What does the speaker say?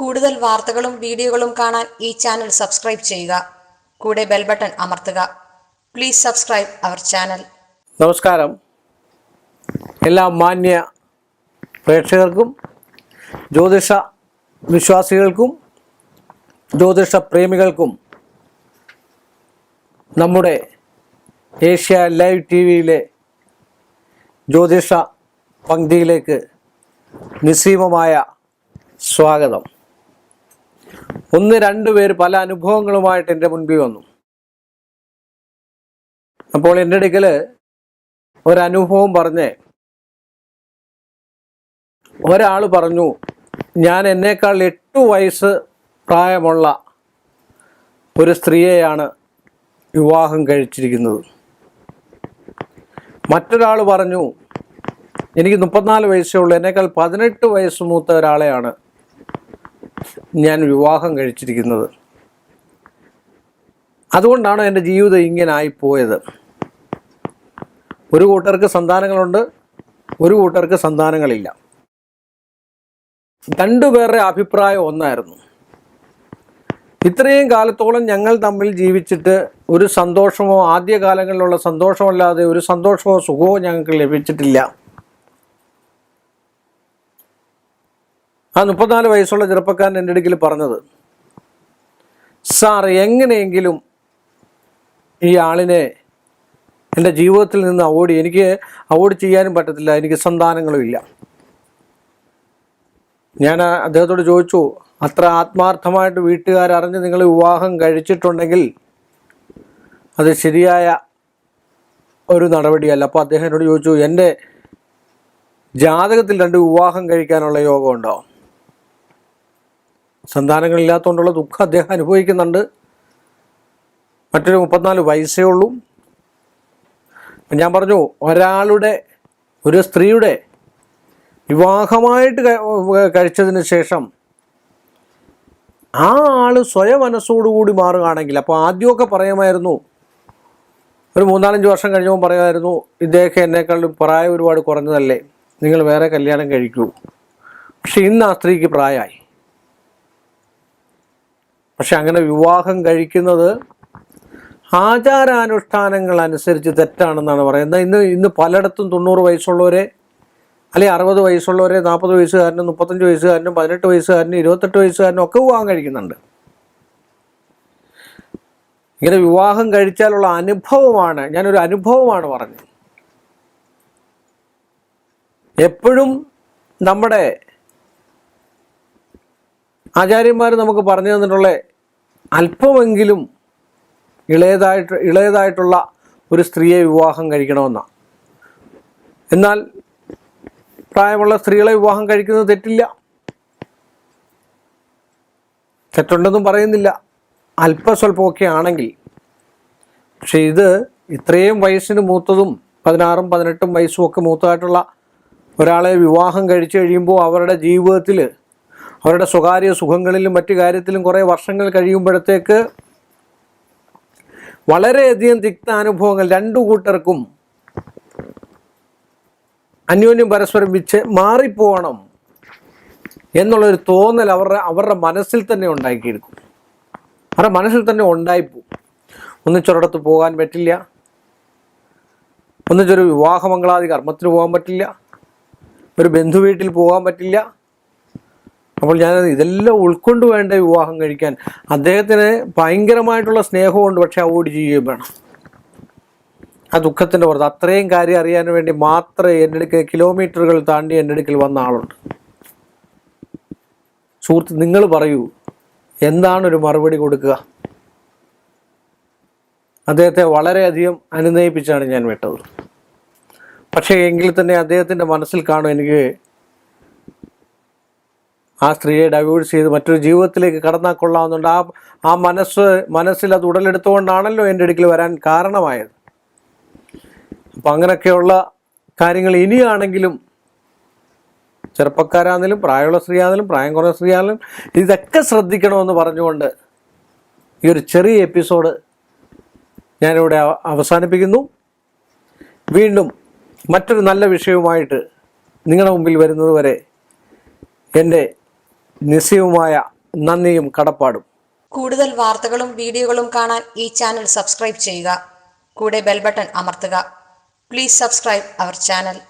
കൂടുതൽ വാർത്തകളും വീഡിയോകളും കാണാൻ ഈ ചാനൽ സബ്സ്ക്രൈബ് ചെയ്യുക. കൂടെ ബെൽ ബട്ടൺ അമർത്തുക. Please subscribe our channel. നമസ്കാരം. എല്ലാ മാന്യ പ്രേക്ഷകർക്കും ജ്യോതിഷ വിശ്വാസികൾക്കും ജ്യോതിഷ പ്രേമികൾക്കും നമ്മുടെ ഏഷ്യ ലൈവ് ടി വിയിലെ ജ്യോതിഷ പങ്ക്തിയിലേക്ക് നിസ്സീമമായ സ്വാഗതം. ഒന്ന് രണ്ട് പേര് പല അനുഭവങ്ങളുമായിട്ട് എന്റെ മുൻപിൽ വന്നു. അപ്പോൾ എന്റെ അടുക്കൽ ഒരനുഭവം പറഞ്ഞ് ഒരാൾ പറഞ്ഞു ഞാൻ എന്നേക്കാൾ എട്ട് വയസ്സ് പ്രായമുള്ള ഒരു സ്ത്രീയെയാണ് വിവാഹം കഴിച്ചിരിക്കുന്നത്. മറ്റൊരാൾ പറഞ്ഞു എനിക്ക് മുപ്പത്തിനാല് വയസ്സേ ഉള്ളൂ എന്നേക്കാൾ പതിനെട്ട് വയസ്സ് മൂത്ത ഒരാളെയാണ് ഞാൻ വിവാഹം കഴിച്ചിരിക്കുന്നത്. അതുകൊണ്ടാണ് എന്റെ ജീവിതം ഇങ്ങനെ ആയിപ്പോയത് ഒരു കൂട്ടർക്ക് സന്താനങ്ങളുണ്ട് ഒരു കൂട്ടർക്ക് സന്താനങ്ങളില്ല. രണ്ടുപേരുടെ അഭിപ്രായം ഒന്നായിരുന്നു. ഇത്രയും കാലത്തോളം ഞങ്ങൾ തമ്മിൽ ജീവിച്ചിട്ട് ഒരു സന്തോഷമോ ആദ്യകാലങ്ങളിലുള്ള സന്തോഷമല്ലാതെ ഒരു സന്തോഷമോ സുഖമോ ഞങ്ങൾക്ക് ലഭിച്ചിട്ടില്ല. ആ മുപ്പത്തിനാല് വയസ്സുള്ള ചെറുപ്പക്കാരൻ എന്റെ അടുക്കൽ പറഞ്ഞത് സാർ എങ്ങനെയെങ്കിലും ഈ ആളിനെ എന്റെ ജീവിതത്തിൽ നിന്ന് അവോയ്ഡ് എനിക്ക് അവോയ്ഡ് ചെയ്യാനും പറ്റത്തില്ല എനിക്ക് സന്താനങ്ങളും ഇല്ല. ഞാൻ അദ്ദേഹത്തോട് ചോദിച്ചു അത്ര ആത്മാർത്ഥമായിട്ട് വീട്ടുകാരറിഞ്ഞ് നിങ്ങൾ വിവാഹം കഴിച്ചിട്ടുണ്ടെങ്കിൽ അത് ശരിയായ ഒരു നടപടിയല്ല. അപ്പോൾ അദ്ദേഹം എന്നോട് ചോദിച്ചു എന്റെ ജാതകത്തിൽ രണ്ട് വിവാഹം കഴിക്കാനുള്ള യോഗമുണ്ടോ? സന്താനങ്ങളില്ലാത്തതുകൊണ്ടുള്ള ദുഃഖം അദ്ദേഹം അനുഭവിക്കുന്നുണ്ട്. മറ്റൊരു മുപ്പത്തിനാല് വയസ്സേ ഉള്ളൂ. ഞാൻ പറഞ്ഞു ഒരാളുടെ ഒരു സ്ത്രീയുടെ വിവാഹമായിട്ട് കഴിച്ചതിന് ശേഷം ആ ആൾ സ്വയം മനസ്സോടുകൂടി മാറുകയാണെങ്കിൽ അപ്പോൾ ആദ്യമൊക്കെ പറയുമായിരുന്നു ഒരു മൂന്നാലഞ്ച് വർഷം കഴിഞ്ഞപ്പോൾ പറയുമായിരുന്നു ഇദ്ദേഹം എന്നേക്കാളും പ്രായം ഒരുപാട് കുറഞ്ഞതല്ലേ നിങ്ങൾ വേറെ കല്യാണം കഴിക്കൂ. പക്ഷെ ഇന്ന് ആ സ്ത്രീക്ക് പ്രായമായി. പക്ഷെ അങ്ങനെ വിവാഹം കഴിക്കുന്നത് ആചാരാനുഷ്ഠാനങ്ങൾ അനുസരിച്ച് തെറ്റാണെന്നാണ് പറയുന്നത്. ഇന്ന് ഇന്ന് പലയിടത്തും തൊണ്ണൂറ് വയസ്സുള്ളവരെ അല്ലെങ്കിൽ അറുപത് വയസ്സുള്ളവരെ നാൽപ്പത് വയസ്സുകാരനും മുപ്പത്തഞ്ച് വയസ്സുകാരനും പതിനെട്ട് വയസ്സുകാരനും ഇരുപത്തെട്ട് വയസ്സുകാരനും ഒക്കെ വിവാഹം കഴിക്കുന്നുണ്ട്. ഇങ്ങനെ വിവാഹം കഴിച്ചാലുള്ള അനുഭവമാണ് ഞാനൊരു അനുഭവമാണ് പറഞ്ഞത്. എപ്പോഴും നമ്മുടെ ആചാര്യന്മാർ നമുക്ക് പറഞ്ഞു തന്നിട്ടുള്ള അല്പമെങ്കിലും ഇളയതായിട്ട് ഇളയതായിട്ടുള്ള ഒരു സ്ത്രീയെ വിവാഹം കഴിക്കണമെന്നാണ് എന്നാൽ പ്രായമുള്ള സ്ത്രീകളെ വിവാഹം കഴിക്കുന്നത് തെറ്റില്ല. തെറ്റുണ്ടെന്നും പറയുന്നില്ല. അല്പസ്വല്പമൊക്കെ ആണെങ്കിൽ പക്ഷെ ഇത് ഇത്രയും വയസ്സിന് മൂത്തതും പതിനാറും പതിനെട്ടും വയസ്സും ഒക്കെ മൂത്തതായിട്ടുള്ള ഒരാളെ വിവാഹം കഴിച്ചു കഴിയുമ്പോൾ അവരുടെ ജീവിതത്തിൽ അവരുടെ സ്വകാര്യ സുഖങ്ങളിലും മറ്റു കാര്യത്തിലും കുറേ വർഷങ്ങൾ കഴിയുമ്പോഴത്തേക്ക് വളരെയധികം തിക്ത അനുഭവങ്ങൾ രണ്ടു കൂട്ടർക്കും അന്യോന്യം പരസ്പരം വിച്ച് മാറിപ്പോകണം എന്നുള്ളൊരു തോന്നൽ അവരുടെ അവരുടെ മനസ്സിൽ തന്നെ ഉണ്ടാക്കിയെടുക്കും. അവരുടെ മനസ്സിൽ തന്നെ ഉണ്ടായിപ്പോവും. ഒന്നിച്ചൊരിടത്ത് പോകാൻ പറ്റില്ല. ഒന്നിച്ചൊരു വിവാഹമംഗളാദി കർമ്മത്തിന് പോകാൻ പറ്റില്ല. ഒരു ബന്ധു വീട്ടിൽ പോകാൻ പറ്റില്ല. അപ്പോൾ ഞാൻ ഇതെല്ലാം ഉൾക്കൊണ്ട് വേണ്ട വിവാഹം കഴിക്കാൻ അദ്ദേഹത്തിന് ഭയങ്കരമായിട്ടുള്ള സ്നേഹമുണ്ട് പക്ഷെ അവോയ്ഡ് ചെയ്യുകയും വേണം. ആ ദുഃഖത്തിന്റെ പുറത്ത് അത്രയും കാര്യം അറിയാൻ വേണ്ടി മാത്രമേ എന്റെ അടുക്കൽ കിലോമീറ്ററുകൾ താണ്ടി എന്റെ അടുക്കൽ വന്ന ആളുണ്ട്. സുഹൃത്ത് നിങ്ങൾ പറയൂ എന്താണ് ഒരു മറുപടി കൊടുക്കുക? അദ്ദേഹത്തെ വളരെയധികം അനുനയിപ്പിച്ചാണ് ഞാൻ വിട്ടത്. പക്ഷേ എങ്കിൽ തന്നെ അദ്ദേഹത്തിന്റെ മനസ്സിൽ കാണും എനിക്ക് ആ സ്ത്രീയെ ഡൈവേഴ്സ് ചെയ്ത് മറ്റൊരു ജീവിതത്തിലേക്ക് കടന്നാൽ കൊള്ളാവുന്നുണ്ട്. ആ ആ മനസ്സ് മനസ്സിൽ അത് ഉടലെടുത്തുകൊണ്ടാണല്ലോ എന്റെ അടുക്കൽ വരാൻ കാരണമായത്. അപ്പം അങ്ങനെയൊക്കെയുള്ള കാര്യങ്ങൾ ഇനിയാണെങ്കിലും ചെറുപ്പക്കാരാണെങ്കിലും പ്രായമുള്ള സ്ത്രീയാണെങ്കിലും പ്രായം കുറഞ്ഞ സ്ത്രീയാണെങ്കിലും ഇതൊക്കെ ശ്രദ്ധിക്കണമെന്ന് പറഞ്ഞുകൊണ്ട് ഈ ഒരു ചെറിയ എപ്പിസോഡ് ഞാനിവിടെ അവ- അവസാനിപ്പിക്കുന്നു. വീണ്ടും മറ്റൊരു നല്ല വിഷയവുമായിട്ട് നിങ്ങളുടെ മുമ്പിൽ വരുന്നത് വരെ എന്റെ നിസ്സയവുമായ നന്ദിയും കടപ്പാടും. കൂടുതൽ വാർത്തകളും വീഡിയോകളും കാണാൻ ഈ ചാനൽ സബ്സ്ക്രൈബ് ചെയ്യുക. കൂടെ ബെൽബട്ടൺ അമർത്തുക. Please subscribe our channel